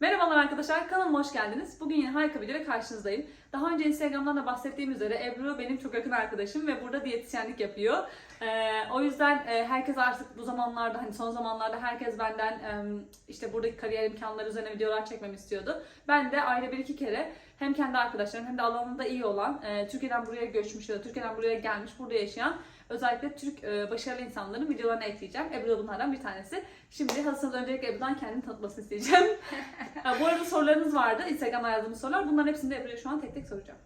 Merhabalar arkadaşlar, kanalıma hoş geldiniz. Bugün yine harika bir videoyla karşınızdayım. Daha önce Instagram'dan da bahsettiğim üzere Ebru benim çok yakın arkadaşım ve burada diyetisyenlik yapıyor. Ee, o yüzden e, herkes artık bu zamanlarda, hani son zamanlarda herkes benden e, işte buradaki kariyer imkanları üzerine videolar çekmemi istiyordu. Ben de ayda bir iki kere hem kendi arkadaşlarım hem de alanında iyi olan, e, Türkiye'den buraya göçmüş ya da Türkiye'den buraya gelmiş, burada yaşayan özellikle Türk e, başarılı insanların videolarını ekleyeceğim. Ebru da bunlardan bir tanesi. Şimdi hazırsanız öncelikle Ebru'dan kendini tanıtmasını isteyeceğim. Ha, bu arada sorularınız vardı. Instagram'a yazdığımız sorular. Bunların hepsini de Ebru'ya şu an tek tek soracağım.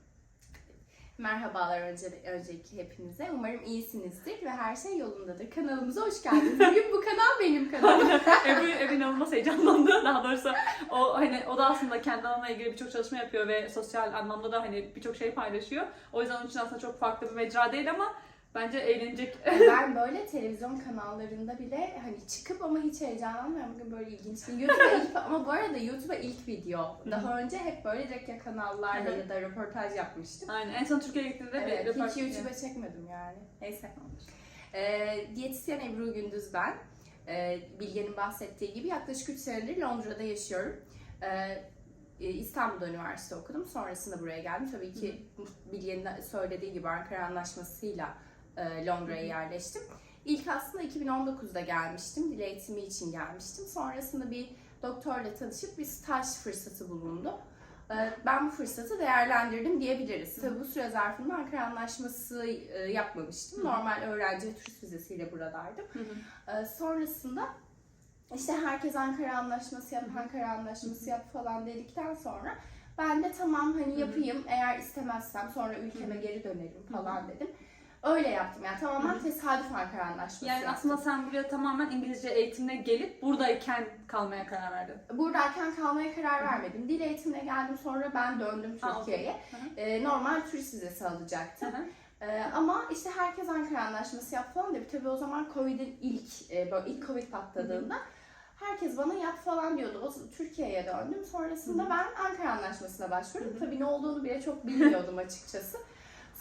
Merhabalar önce, öncelikle hepinize. Umarım iyisinizdir ve her şey yolundadır. Kanalımıza hoş geldiniz. Bugün bu kanal benim kanalım. Ebru, Ebru inanılmaz heyecanlandı. Daha doğrusu o hani o da aslında kendi alanına ilgili birçok çalışma yapıyor ve sosyal anlamda da hani birçok şey paylaşıyor. O yüzden onun için aslında çok farklı bir mecra değil ama bence eğlenecek. ben böyle televizyon kanallarında bile hani çıkıp ama hiç heyecanlanmıyorum. Bugün böyle ilginç bir YouTube'a ilk, ama bu arada YouTube'a ilk video. Daha önce hep böyle direkt ya kanallarla ya da röportaj yapmıştım. Aynen. En son Türkiye'ye gittiğinde Evet, bir hiç röportaj- YouTube'a çekmedim yani. Neyse. Ee, diyetisyen Ebru Gündüz ben. Ee, Bilge'nin bahsettiği gibi yaklaşık 3 senedir Londra'da yaşıyorum. Ee, e, İstanbul'da üniversite okudum. Sonrasında buraya geldim. Tabii ki Bilge'nin söylediği gibi Ankara Anlaşması'yla Londra'ya Hı hı. yerleştim. İlk aslında 2019'da gelmiştim. Dil eğitimi için gelmiştim. Sonrasında bir doktorla tanışıp bir staj fırsatı bulundu. Ee, Ben bu fırsatı değerlendirdim diyebiliriz. Tabii bu süre zarfında Ankara Anlaşması e, yapmamıştım. Normal öğrenci turist vizesiyle buradaydım. Sonrasında işte herkes Ankara Anlaşması yap. Ankara Anlaşması yap falan dedikten sonra ben de tamam hani yapayım eğer istemezsem sonra ülkeme geri dönerim falan dedim. Öyle yaptım yani tamamen Hı hı. tesadüf Ankara Anlaşması Yani yaptım. aslında sen buraya tamamen İngilizce eğitimine gelip buradayken kalmaya karar verdin. Buradayken kalmaya karar vermedim. Dil eğitimine geldim sonra ben döndüm Ha. Türkiye'ye. Hı hı. Ee, normal turist vizesi Hı alacaktım. hı. Ee, ama işte herkes Ankara Anlaşması yap falan dedi. Tabii o zaman Covid'in ilk e, böyle ilk Covid patladığında herkes bana yap falan diyordu. O Türkiye'ye döndüm. Sonrasında Hı hı. ben Ankara Anlaşması'na başvurdum. Hı hı. Tabii ne olduğunu bile çok bilmiyordum açıkçası.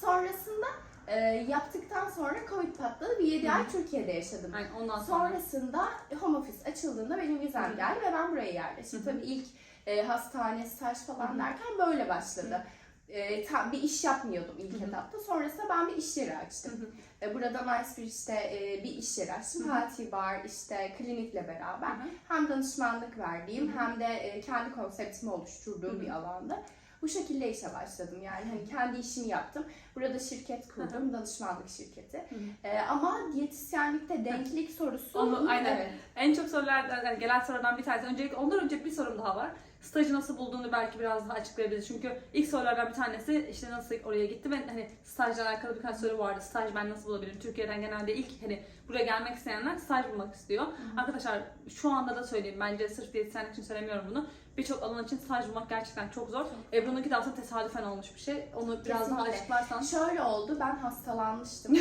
Sonrasında e, yaptıktan sonra Covid patladı. Bir 7 Hı hı. ay Türkiye'de yaşadım. Aynen ondan sonra. Sonrasında home office açıldığında benim vizem hı. geldi ve ben buraya yerleştim. Hı. Tabii ilk e, hastane, staj falan Hı derken böyle başladı. E, tam bir iş yapmıyordum ilk Hı hı. etapta. Sonrasında ben bir iş yeri açtım. E, burada Nicebridge'de e, bir iş yeri açtım. Healthy Bar, işte klinikle beraber. Hı hı. Hem danışmanlık verdiğim Hı hı. hem de e, kendi konseptimi oluşturduğum Hı hı. bir alanda. Bu şekilde işe başladım yani hani kendi işimi yaptım. Burada şirket kurdum, danışmanlık şirketi. Hı hı. E, ama diyetisyenlikte denklik sorusu... Onu- aynen. Evet. En çok sorulardan, yani gelen sorulardan bir tanesi. Öncelikle ondan önce bir sorum daha var. Stajı nasıl bulduğunu belki biraz daha açıklayabiliriz. Çünkü ilk sorulardan bir tanesi işte nasıl oraya gitti ve hani stajla alakalı birkaç soru vardı. Staj ben nasıl bulabilirim? Türkiye'den genelde ilk hani buraya gelmek isteyenler staj bulmak istiyor. Arkadaşlar şu anda da söyleyeyim bence sırf diyetisyenlik için söylemiyorum bunu. Birçok alan için staj bulmak gerçekten çok zor. Ebru'nunki de aslında tesadüfen olmuş bir şey. Onu biraz daha Kesinlikle. açıklarsan. Şöyle oldu, ben hastalanmıştım.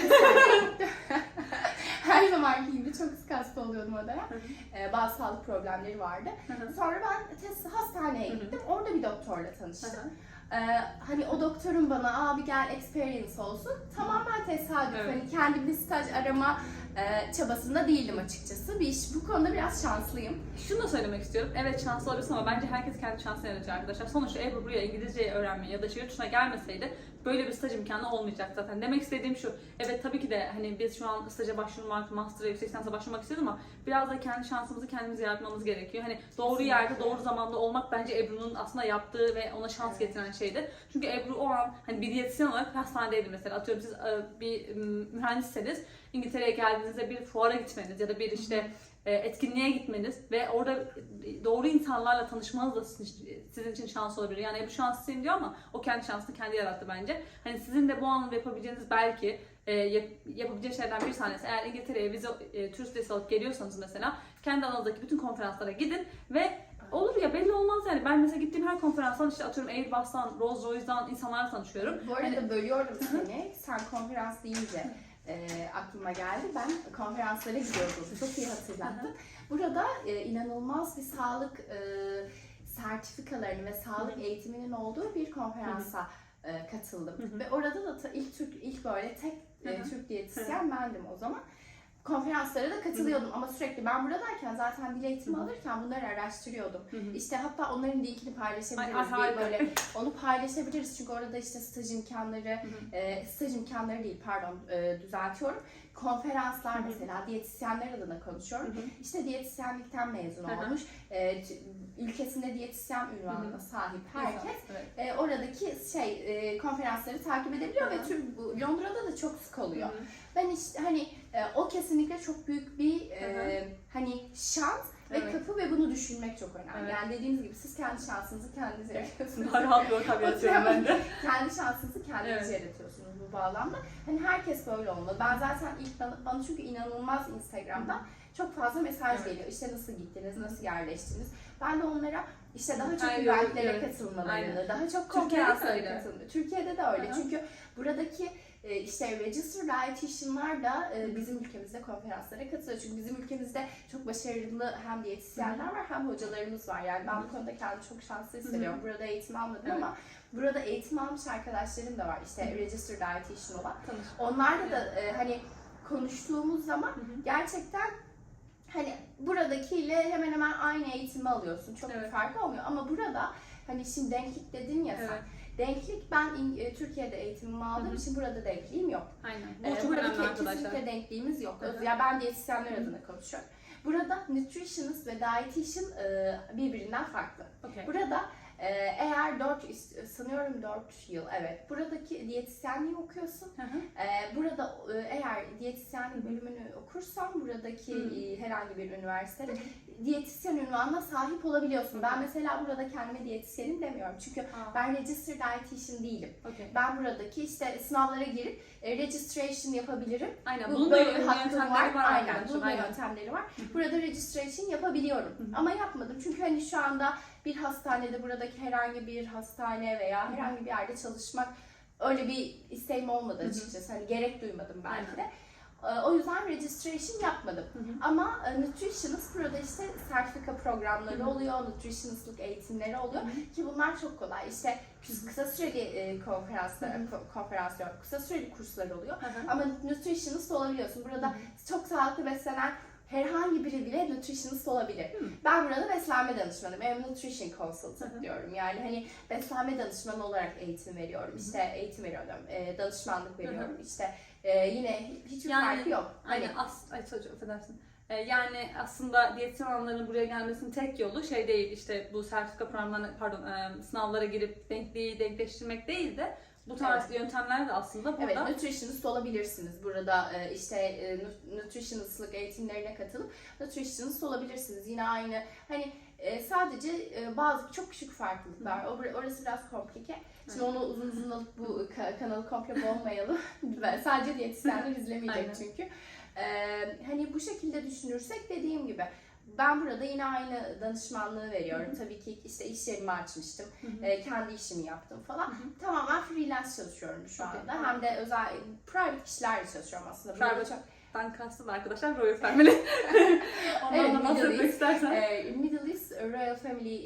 Her zamanki gibi çok sık oluyordum o dönem. Hı hı. Ee, bazı sağlık problemleri vardı. Sonra ben test, hastaneye gittim. Orada bir doktorla tanıştım. Ee, hani o doktorun bana abi gel experience olsun. Tamamen tesadüf. Evet. Hani kendim bir staj arama e, çabasında değildim açıkçası. Bir iş, bu konuda biraz şanslıyım. Şunu da söylemek istiyorum. Evet şanslı olabilirsin ama bence herkes kendi şansını yaratıyor arkadaşlar. Sonuçta Ebru buraya İngilizceyi öğrenmeye ya da şehir dışına gelmeseydi böyle bir staj imkanı olmayacak zaten. Demek istediğim şu. Evet tabii ki de hani biz şu an staja başvurmak, master'a, yüksek lisansa başvurmak istiyoruz ama biraz da kendi şansımızı kendimiz yaratmamız gerekiyor. Hani doğru Kesinlikle. yerde, doğru zamanda olmak bence Ebru'nun aslında yaptığı ve ona şans getiren şeydi. Çünkü Ebru o an hani bir diyetisyen olarak hastanedeydi mesela. Atıyorum siz e, bir mühendisseniz İngiltere'ye geldiğinizde bir fuara gitmeniz ya da bir işte e, etkinliğe gitmeniz ve orada doğru insanlarla tanışmanız da sizin için şans olabilir. Yani Ebru şanslıyım diyor ama o kendi şansını kendi yarattı bence. Hani sizin de bu anlamda yapabileceğiniz belki e, yap, yapabileceğiniz şeylerden bir tanesi eğer İngiltere'ye vize e, turist vizesi alıp geliyorsanız mesela kendi alanınızdaki bütün konferanslara gidin ve olur ya belli olmaz yani. Ben mesela gittiğim her konferanstan işte atıyorum Airbus'tan, Rolls Royce'dan insanlarla tanışıyorum. Bu arada Hani- bölüyorum seni. Sen konferans deyince e, aklıma geldi. Ben konferanslara gidiyordum. Çok iyi hatırlattın. Burada e, inanılmaz bir sağlık e, sertifikalarının ve sağlık eğitiminin olduğu bir konferansa e, katıldım. Ve orada da ilk Türk ilk böyle tek e. Türk diyetisyen bendim o zaman. Konferanslara da katılıyordum ama sürekli ben buradayken zaten dil eğitimi alırken bunları araştırıyordum. Hı hı. İşte hatta onların linkini paylaşabiliriz. Ay, harika. böyle onu paylaşabiliriz çünkü orada işte staj imkanları, e, staj imkanları değil pardon e, düzeltiyorum. Konferanslar Hı hı. mesela diyetisyenler adına konuşuyorum. Hı hı. İşte diyetisyenlikten mezun Hı hı. olmuş, e, ülkesinde diyetisyen ünvanına sahip herkes Evet. e, oradaki şey e, konferansları takip edebiliyor Hı hı. ve tüm bu Londra'da da çok sık oluyor. Hı hı. Ben işte hani e, o kesinlikle çok büyük bir e, hani şans ve Evet. kapı ve bunu düşünmek çok önemli. Evet. Yani dediğiniz gibi siz kendi şansınızı kendiniz yaratıyorsunuz. Rahat bir ortam yaratıyorum ben de. kendi şansınızı kendiniz Evet. yaratıyorsunuz bu bağlamda. Hani herkes böyle olmalı. Ben zaten ilk bana, bana çünkü inanılmaz Instagram'dan çok fazla mesaj Evet. geliyor. İşte nasıl gittiniz, nasıl yerleştiniz. Ben de onlara işte daha çok Aynen, eventlere evet. katılmalarını, Aynen. daha çok konferanslara katılmalarını. Türkiye'de de öyle. Hı hı. Çünkü buradaki e, işte registered dietitianlar da e, bizim ülkemizde konferanslara katılıyor. Çünkü bizim ülkemizde çok başarılı hem diyetisyenler var hem hocalarımız var. Yani ben bu konuda kendimi çok şanslı hissediyorum. Burada eğitim almadım Evet. ama burada eğitim almış arkadaşlarım da var. İşte registered dietitian olan. Onlarla da e, hani konuştuğumuz zaman Hı hı. gerçekten hani buradakiyle hemen hemen aynı eğitimi alıyorsun. Çok bir Evet. fark olmuyor ama burada hani şimdi denklik dedin ya sen. Evet. Denklik ben e, Türkiye'de eğitimimi aldığım Hı hı. için burada denkliğim yok. Aynen. Ee, burada kesinlikle denkliğimiz yok. Hı hı. Ya ben diyetisyenler adına konuşuyorum. Burada nutritionist ve dietitian e, birbirinden farklı. Okey. Burada eğer 4 sanıyorum 4 yıl evet buradaki diyetisyenliği okuyorsun. Hı hı. E, burada eğer diyetisyenlik bölümünü okursan buradaki Hı. herhangi bir üniversitede diyetisyen ünvanına sahip olabiliyorsun. Ben mesela burada kendime diyetisyenim demiyorum. Çünkü Aa, ben registered dietitian değilim. okey. Ben buradaki işte sınavlara girip e, registration yapabilirim. Aynen. Bu Bunun da böyle bir hakkım yöntemleri var Aynen. Bunun da yöntemleri var. Burada registration yapabiliyorum. Hı hı. Ama yapmadım. Çünkü hani şu anda bir hastanede buradaki herhangi bir hastane veya herhangi bir yerde çalışmak öyle bir isteğim olmadı açıkçası. Hani gerek duymadım belki de. Ee, O yüzden registration yapmadım. Hı hı. Ama e, nutritionist burada işte sertifika programları Hı hı. oluyor, nutritionistlik eğitimleri oluyor Hı hı. ki bunlar çok kolay. İşte kısa süreli konferanslar, Hı hı. ko- konferans diyorum, kısa süreli kurslar oluyor. Hı hı. Ama nutritionist olabiliyorsun. Burada Hı çok sağlıklı beslenen herhangi biri bile nutritionist olabilir. Hı. Ben burada beslenme danışmanıyım. I'm nutrition consultant diyorum. Yani hani beslenme danışmanı olarak eğitim veriyorum. İşte eğitim veriyorum, e, danışmanlık veriyorum. İşte e, yine hiçbir Yani- farkı yok. Hani Aynen. As Ay çocuğum affedersin. Ee, yani aslında diyetisyen alanlarının buraya gelmesinin tek yolu şey değil işte bu sertifika programlarına pardon e, sınavlara girip denkliği denkleştirmek değil de bu tarz yöntemler de aslında Evet, burada nutritionist olabilirsiniz. Burada e, işte e, nu- nutritionistlık eğitimlerine katılıp nutritionist olabilirsiniz. Yine aynı hani e, sadece e, bazı çok küçük farklılıklar. O orası biraz komplike. Şimdi onu uzun uzun alıp bu ka- kanalı komple boğmayalım. Ben sadece diyetisyenler izlemeyecek Aynen. çünkü. E, hani bu şekilde düşünürsek dediğim gibi ben burada yine aynı danışmanlığı veriyorum. Tabii ki işte iş yerimi açmıştım. E, kendi işimi yaptım falan. Hı hı. Tamamen freelance çalışıyorum şu anda. Hem de özel private kişilerle çalışıyorum aslında. Private. çok- Ben kastım da arkadaşlar Royal Family. Ondan Evet, da bahsetmek istersen. e, Middle East Royal Family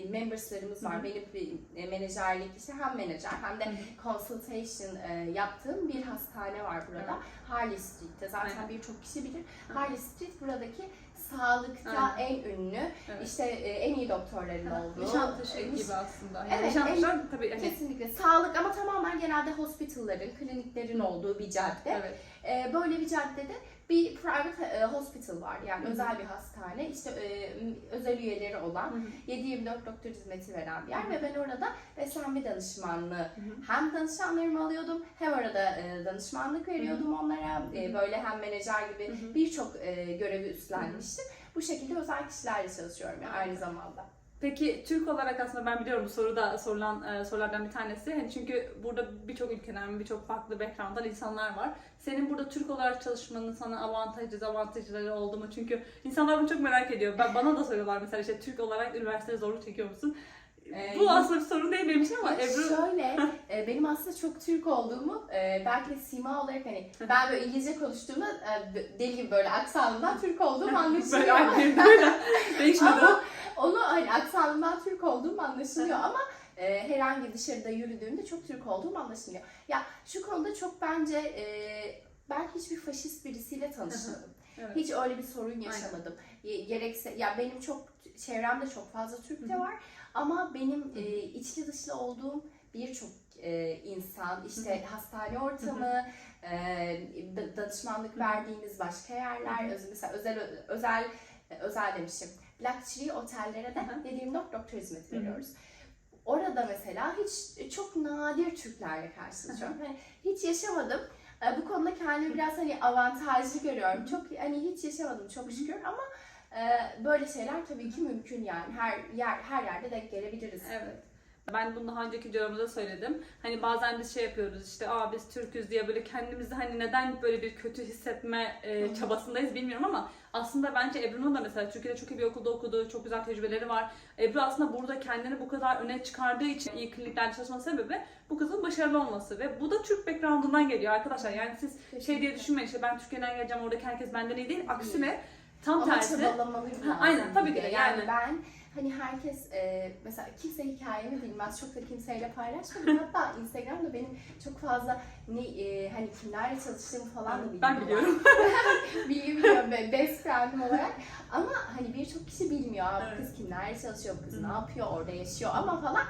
e, memberslarımız var. Hı hı. Benim e, menajerlik işte hem menajer hem de Hı hı. consultation e, yaptığım bir hastane var burada. Evet. Harley Street'te. Zaten birçok kişi bilir. Hı. Harley Street buradaki sağlıkta Aynen. en ünlü, Evet. işte e, en iyi doktorların olduğu. Nişantaşı e, gibi aslında. Yani Evet, Nişantaşı tabii hani Kesinlikle sağlık ama tamamen genelde hospitalların, kliniklerin olduğu bir cadde. evet. Ee, böyle bir caddede bir private e, hospital var yani Hı hı. özel bir hastane işte e, özel üyeleri olan Hı hı. 7-24 doktor hizmeti veren bir yer Hı hı. ve ben orada beslenme danışmanlığı Hı hı. hem danışanlarımı alıyordum hem orada e, danışmanlık veriyordum onlara E, böyle hem menajer gibi birçok e, görevi üstlenmiştim. Bu şekilde özel kişilerle çalışıyorum yani aynı zamanda. Peki Türk olarak aslında ben biliyorum bu soruda sorulan e, sorulardan bir tanesi. Hani çünkü burada birçok ülkeden, birçok farklı background'dan insanlar var. Senin burada Türk olarak çalışmanın sana avantajı, dezavantajları oldu mu? Çünkü insanlar bunu çok merak ediyor. Ben bana da soruyorlar mesela işte Türk olarak üniversitede zorluk çekiyor musun? Ee, bu aslında bir sorun değil benim için ama Ebru Şöyle, e, benim aslında çok Türk olduğumu e, belki de sima olarak hani ben böyle İngilizce konuştuğumda e, deli gibi böyle aksanımdan Türk olduğum anlaşılıyor. o. ama onu hani aksanımdan Türk olduğum anlaşılıyor ama e, herhangi dışarıda yürüdüğümde çok Türk olduğum anlaşılıyor. Ya şu konuda çok bence e, ben hiçbir faşist birisiyle tanışmadım. Evet. Hiç öyle bir sorun yaşamadım. Ye- Gerekse ya benim çok çevremde çok fazla Türk de var ama benim e, içli dışlı olduğum birçok e, insan işte hastane ortamı, e, da- danışmanlık verdiğimiz başka yerler, öz- mesela özel özel e, özel demişim. Tree otellere de dediğim doktor hizmeti veriyoruz. Orada mesela hiç çok nadir Türklerle karşılaşıyorum. Hani hiç yaşamadım. E, Bu konuda kendimi biraz hani avantajlı görüyorum. Çok hani hiç yaşamadım çok şükür ama e, böyle şeyler tabii ki mümkün yani. Her yer her yerde denk gelebiliriz. Evet. Ben bunu daha önceki videolarımda da söyledim. Hani bazen biz şey yapıyoruz işte aa biz Türküz diye böyle kendimizi hani neden böyle bir kötü hissetme e, çabasındayız bilmiyorum ama aslında bence Ebru'nun da mesela Türkiye'de çok iyi bir okulda okuduğu, çok güzel tecrübeleri var. Ebru aslında burada kendini bu kadar öne çıkardığı için iyi kliniklerde çalışması sebebi bu kızın başarılı olması ve bu da Türk background'undan geliyor arkadaşlar. Yani siz şey diye düşünmeyin işte ben Türkiye'den geleceğim oradaki herkes benden iyi değil. Aksine tam Ama tersi. çabalamalı lazım. aynen, tabii ki de, Yani ben hani herkes e, mesela kimse hikayemi bilmez. Çok da kimseyle paylaşmadım. Hatta Instagram'da benim çok fazla ne e, hani kimlerle çalıştığımı falan da bilmiyorlar. Ben biliyorum. Bilgi biliyorum be- best friend'im olarak. Ama hani birçok kişi bilmiyor. Aa, bu kız kimlerle çalışıyor, bu kız ne yapıyor, orada yaşıyor ama falan.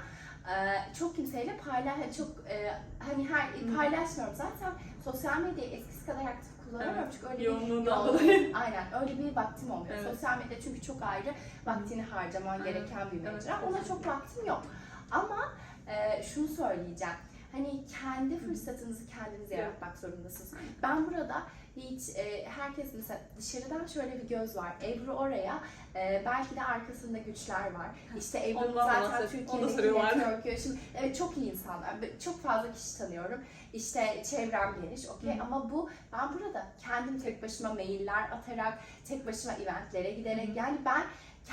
Ee, çok kimseyle paylaş, çok e, hani her paylaşmıyorum zaten. Sosyal medyayı eskisi kadar aktif kullanamıyorum Evet. çünkü öyle bir Yoğunluğundan yoğun- dolayı. Aynen öyle bir vaktim olmuyor. Evet. Sosyal medya çünkü çok ayrı vaktini harcaman Evet. gereken bir Evet, mecra. Ona çok vaktim yok. Ama e, şunu söyleyeceğim. Hani kendi fırsatınızı kendiniz yaratmak zorundasınız. Ben burada hiç e, herkes mesela dışarıdan şöyle bir göz var. Ebru oraya e, belki de arkasında güçler var. İşte Ebru Ondan zaten bahset, onu Türkiye'deki soruyorlar. network'ü. Şimdi evet, çok iyi insanlar. Çok fazla kişi tanıyorum. İşte çevrem geniş. Okey Hı. ama bu ben burada kendim tek başıma mailler atarak, tek başıma eventlere giderek hı. yani ben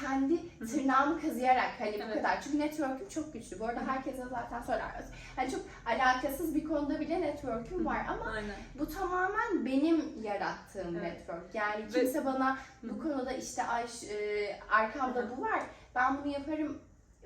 kendi tırnağımı kazıyarak hani bu Evet. kadar. Çünkü network'üm çok güçlü. Bu arada herkese zaten söyler. Hani çok alakasız bir konuda bile network'üm var ama Aynen. bu tamamen benim yarattığım Evet. network. Yani Ve- kimse bana bu konuda işte ay e, arkamda bu var. Ben bunu yaparım.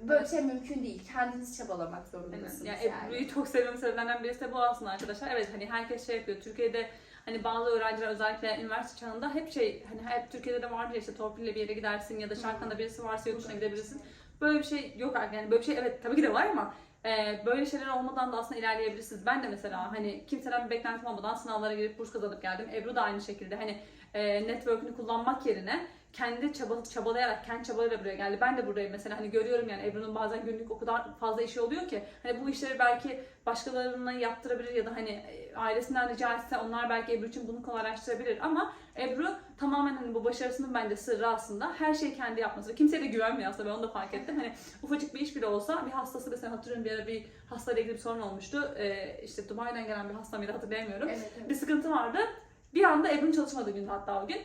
Böyle şey mümkün değil. Kendiniz çabalamak zorundasınız Aynen. yani. Yani Ebru'yu çok sevmem sebeplerinden birisi de bu aslında arkadaşlar. Evet hani herkes şey yapıyor. Türkiye'de hani bazı öğrenciler özellikle üniversite çağında hep şey hani hep Türkiye'de de vardır işte torpille bir yere gidersin ya da şarkında birisi varsa yurt dışına gidebilirsin. Böyle bir şey yok artık yani böyle bir şey evet tabii ki de var ama e, böyle şeyler olmadan da aslında ilerleyebilirsiniz. Ben de mesela hani kimseden bir beklentim olmadan sınavlara girip burs kazanıp geldim. Ebru da aynı şekilde hani e, network'ünü kullanmak yerine kendi çaba, çabalayarak, kendi çabalarıyla buraya geldi. Ben de buradayım mesela hani görüyorum yani Ebru'nun bazen günlük o kadar fazla işi oluyor ki hani bu işleri belki başkalarına yaptırabilir ya da hani e, ailesinden rica etse onlar belki Ebru için bunu kolaylaştırabilir ama Ebru tamamen hani bu başarısının bence sırrı aslında her şeyi kendi yapması ve kimseye de güvenmiyor aslında ben onu da fark ettim. Hani ufacık bir iş bile olsa bir hastası mesela hatırlıyorum bir ara bir hastayla ilgili bir sorun olmuştu. Ee, işte Dubai'den gelen bir hasta mıydı hatırlayamıyorum. Evet, evet. Bir sıkıntı vardı. Bir anda Ebru'nun çalışmadığı gün hatta o gün.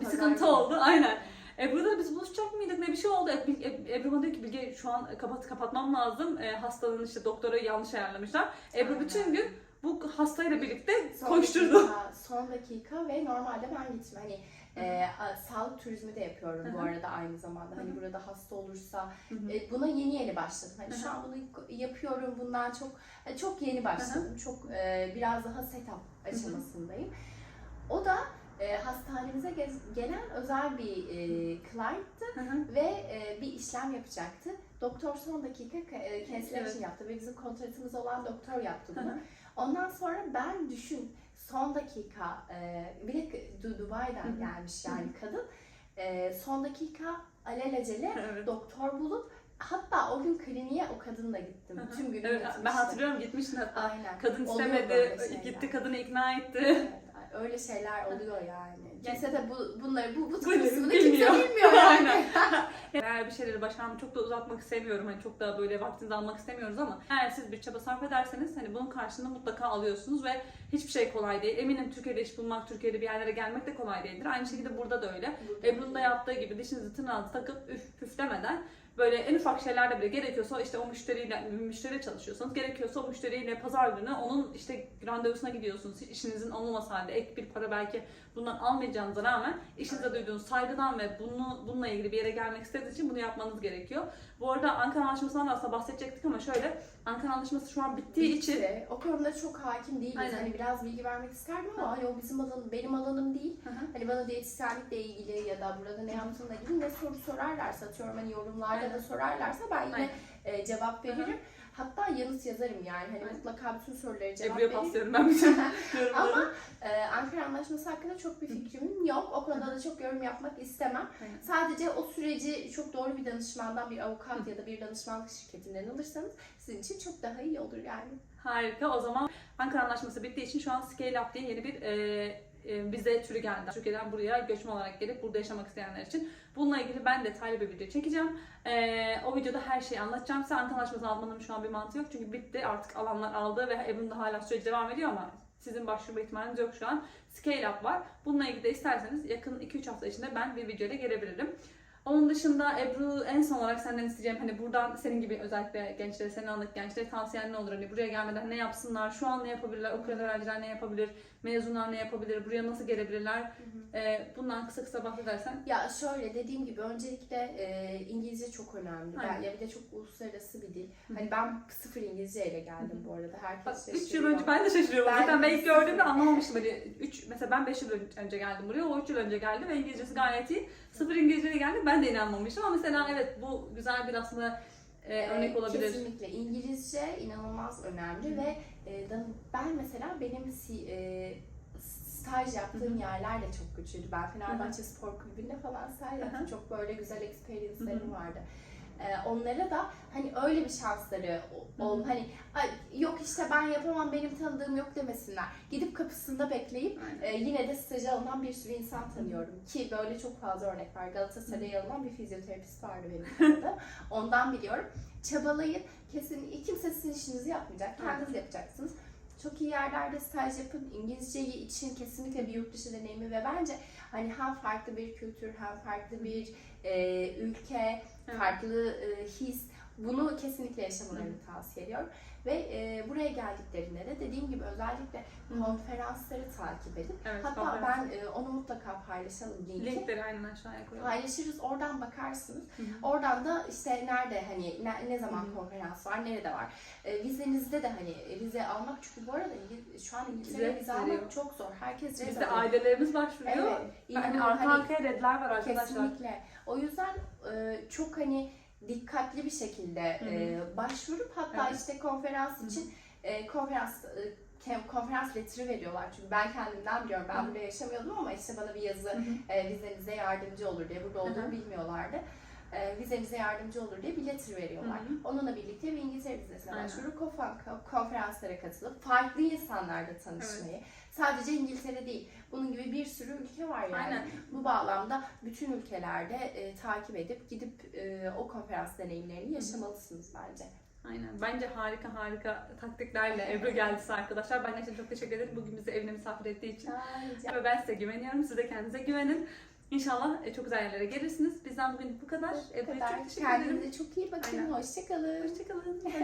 Bir sıkıntı oldu aynen. Ebru'da biz buluşacak mıydık ne bir şey oldu. Eb- Eb- Ebru bana diyor ki Bilge şu an kapat kapatmam lazım. E, hastanın işte doktoru yanlış ayarlamışlar. Ebru Aynen. bütün gün bu hastayla birlikte Son koşturdu. dakika, son dakika ve normalde ben gittim hani e, sağlık turizmi de yapıyorum bu Hı hı. arada aynı zamanda. Hani Hı hı. burada hasta olursa Hı hı. e, buna yeni yeni başladım. Hani Hı şu hı. an bunu yapıyorum bundan çok e, çok yeni başladım. Çok e, biraz daha setup aşamasındayım. O da e, hastanemize gelen özel bir e, client'tı Hı hı. ve e, bir işlem yapacaktı. Doktor son dakika ka- e, cancellation Evet. yaptı ve bizim kontratımız olan doktor yaptı Hı bunu. hı. Ondan sonra ben düşün son dakika e, bir de Du- Dubai'den Hı hı. gelmiş yani kadın E, son dakika alelacele Evet. doktor bulup hatta o gün kliniğe o kadınla gittim. Hı hı. Tüm günü Evet, gitmiştim. ben hatırlıyorum gitmiştin hatta. Aynen. Kadın istemedi, gitti kadını ikna etti. Evet, öyle şeyler oluyor yani. Kimse de bu, bunları, bu, bu kısmını kimse bilmiyor yani. Eğer bir şeyleri başarmak çok da uzatmak istemiyorum. Hani çok da böyle vaktinizi almak istemiyoruz ama eğer siz bir çaba sarf ederseniz hani bunun karşılığını mutlaka alıyorsunuz ve hiçbir şey kolay değil. Eminim Türkiye'de iş bulmak, Türkiye'de bir yerlere gelmek de kolay değildir. Aynı şekilde burada da öyle. Ebru'nun da yaptığı gibi dişinizi tırnağınızı takıp üf püf demeden böyle en ufak şeylerde bile gerekiyorsa işte o müşteriyle müşteriyle çalışıyorsanız gerekiyorsa o müşteriyle pazar günü onun işte randevusuna gidiyorsunuz. İşinizin olmaması halde ek bir para belki bundan almayacağınıza rağmen işinize duyduğunuz saygıdan ve bunu bununla ilgili bir yere gelmek istediğiniz için bunu yapmanız gerekiyor. Bu arada Ankara Anlaşması'ndan da aslında bahsedecektik ama şöyle Ankara Anlaşması şu an bittiği için Bitti. O konuda çok hakim değiliz. Aynen. Hani biraz bilgi vermek isterdim ama hani o bizim alanım, benim alanım değil. Hı hı. Hani bana diyetisyenlikle ilgili ya da burada ne yaptığımla ilgili ne soru sorarlarsa, atıyorum hani yorumlarda da Aynen. sorarlarsa ben yine Aynen. e, cevap veririm. Hatta yanıt yazarım yani. Hani Aynen. mutlaka bütün soruları cevap Ebru'ya veririm. ben bütün. Ama e, Ankara Anlaşması hakkında çok bir fikrim yok. O konuda da çok yorum yapmak istemem. Aynen. Sadece o süreci çok doğru bir danışmandan, bir avukat ya da bir danışmanlık şirketinden alırsanız sizin için çok daha iyi olur yani. Harika. O zaman Ankara Anlaşması bittiği için şu an Scale Up diye yeni bir e, e, vize türü geldi. Türkiye'den buraya göçmen olarak gelip burada yaşamak isteyenler için. Bununla ilgili ben detaylı bir video çekeceğim. E, o videoda her şeyi anlatacağım size. Anlaşması'nı almanın şu an bir mantığı yok. Çünkü bitti. Artık alanlar aldı ve da hala süreci devam ediyor ama sizin başvurma ihtimaliniz yok şu an. Scale Up var. Bununla ilgili de isterseniz yakın 2-3 hafta içinde ben bir videoyla gelebilirim. Onun dışında Ebru en son olarak senden isteyeceğim hani buradan senin gibi özellikle gençlere, senin anlık gençlere tavsiyen ne olur? Hani buraya gelmeden ne yapsınlar, şu an ne yapabilirler, okuyan öğrenciler ne yapabilir, mezunlar ne yapabilir, buraya nasıl gelebilirler? Ee, bundan kısa kısa bahsedersen. Ya şöyle dediğim gibi öncelikle e, İngilizce çok önemli. Ben, Aynen. ya bir de çok uluslararası bir dil. Hı hı. Hani ben sıfır İngilizceyle geldim bu arada. Bak Herkes 3 yıl şaşırıyor. önce ben de şaşırıyorum. Ben- Zaten ben ilk gördüğümde anlamamıştım. Hani 3 mesela ben 5 yıl önce geldim buraya. O 3 yıl önce geldi ve İngilizcesi gayet iyi. Sıfır İngilizceyle geldi. Ben de inanmamıştım ama mesela evet bu güzel bir aslında e, örnek olabilir. Kesinlikle. İngilizce inanılmaz önemli Hı hı. ve ben mesela benim e, staj yaptığım yerler de çok güçlüydü. Ben Fenerbahçe Spor Kulübü'nde falan staj yaptım. Çok böyle güzel experience'lerim vardı. Ee, onlara da hani öyle bir şansları ol hani "Ay, yok işte ben yapamam benim tanıdığım yok demesinler. Gidip kapısında bekleyip e, yine de staja alınan bir sürü insan tanıyorum ki böyle çok fazla örnek var. Galatasaray'a alınan bir fizyoterapist vardı benim tanıdığım. Ondan biliyorum. Çabalayın. Kesin kimse sizin işinizi yapmayacak. Kendiniz yapacaksınız. Çok iyi yerlerde staj yapın. İngilizceyi için kesinlikle bir yurt dışı deneyimi ve bence hani hem farklı bir kültür hem farklı bir e, ülke, farklı e, his bunu kesinlikle yaşamalarını tavsiye ediyorum. Ve e, buraya geldiklerinde de dediğim gibi özellikle Hı. konferansları takip edin. Evet, Hatta konferans. ben e, onu mutlaka paylaşalım linki. Linkleri aynen aşağıya koyalım. Paylaşırız oradan bakarsınız. Hı. Oradan da işte nerede hani ne, ne zaman Hı konferans var, nerede var. E, vizenizde de hani vize almak çünkü bu arada şu an İngiltere'ye Vize veriyor. almak çok zor. Herkes Bizde vize alıyor. ailelerimiz başvuruyor. Evet. Yani arka hani arkaya redler var arkadaşlar. kesinlikle. O yüzden e, çok hani dikkatli bir şekilde e, başvurup hatta Evet. işte konferans Hı hı. için e, konferans e, konferans letteri veriyorlar. Çünkü ben kendimden biliyorum. Ben Hı. burada yaşamıyordum ama işte bana bir yazı Hı hı. e, vizenize yardımcı olur diye burada olduğumu Hı hı. bilmiyorlardı. E, vizenize yardımcı olur diye bir letter veriyorlar. Hı hı. Onunla birlikte bir İngiltere vizesine Aynen. başvurup konferanslara katılıp farklı insanlarla tanışmayı sadece İngiltere değil bunun gibi bir sürü ülke var yani. Aynen. Bu bağlamda bütün ülkelerde e, takip edip gidip e, o konferans deneyimlerini yaşamalısınız bence. Aynen. Bence harika harika taktiklerle Ebru geldi size arkadaşlar. Ben gerçekten çok teşekkür ederim bugün bizi evine misafir ettiği için. Ve ben size güveniyorum. Siz de kendinize güvenin. İnşallah e, çok güzel yerlere gelirsiniz. Bizden bugün bu kadar. Bu Ebru'ya kadar. çok teşekkür ederim. Kendinize çok iyi bakın. Aynen. Hoşçakalın. Hoşçakalın.